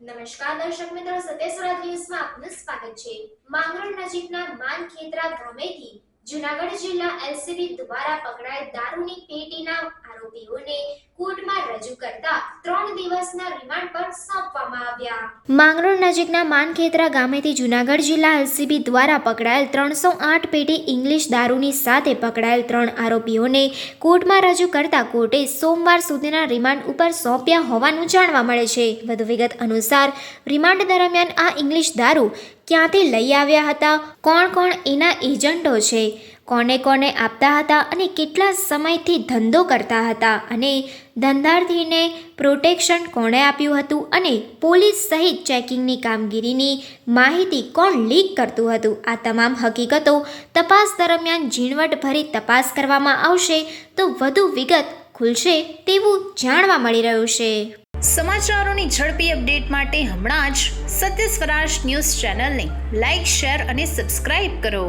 નમસ્કાર દર્શક મિત્રો સત્યસ્વરાજ ન્યૂઝમાં આપનું સ્વાગત છે. માંગરોળ નજીકના માનખેતરા ગામેથી જુનાગઢ જિલ્લા એલસીબી દ્વારા પકડાયેલ દારૂની પેટીના આરોપીઓને કોર્ટમાં રજૂ કરતા દિવસના રિમાન્ડ પર સોંપવામાં આવ્યા. માંગરોળ નજીકના માનખેતરા ગામેથી જુનાગઢ જિલ્લા એલસીબી દ્વારા પકડાયેલ ત્રણસો આઠ પેટી ઇંગ્લિશ દારૂની સાથે પકડાયેલ ત્રણ આરોપીઓને કોર્ટમાં રજૂ કરતા કોર્ટે સોમવાર સુધીના રિમાન્ડ ઉપર સોંપ્યા હોવાનું જાણવા મળે છે. વધુ વિગત અનુસાર, રિમાન્ડ દરમિયાન આ ઇંગ્લિશ દારૂ ક્યાંથી લઈ આવ્યા હતા? કોણ કોણ એના એજન્ટો છે? કોને કોને આપતા હતા અને કેટલા સમયથી ધંધો કરતા હતા અને ધંધાર્થીને પ્રોટેક્શન કોણે આપ્યું હતું અને પોલીસ સહિત ચેકિંગની કામગીરીની માહિતી કોણ લીક કરતું હતું? આ તમામ હકીકતો તપાસ દરમિયાન ઝીણવટભરી તપાસ કરવામાં આવશે તો વધુ વિગત ખુલશે તેવું જાણવા મળી રહ્યું છે. સમાચારોની ઝડપી અપડેટ માટે હમણાં જ સત્ય સ્વરાજ ન્યૂઝ ચેનલને લાઇક શેર અને સબસ્ક્રાઇબ કરો.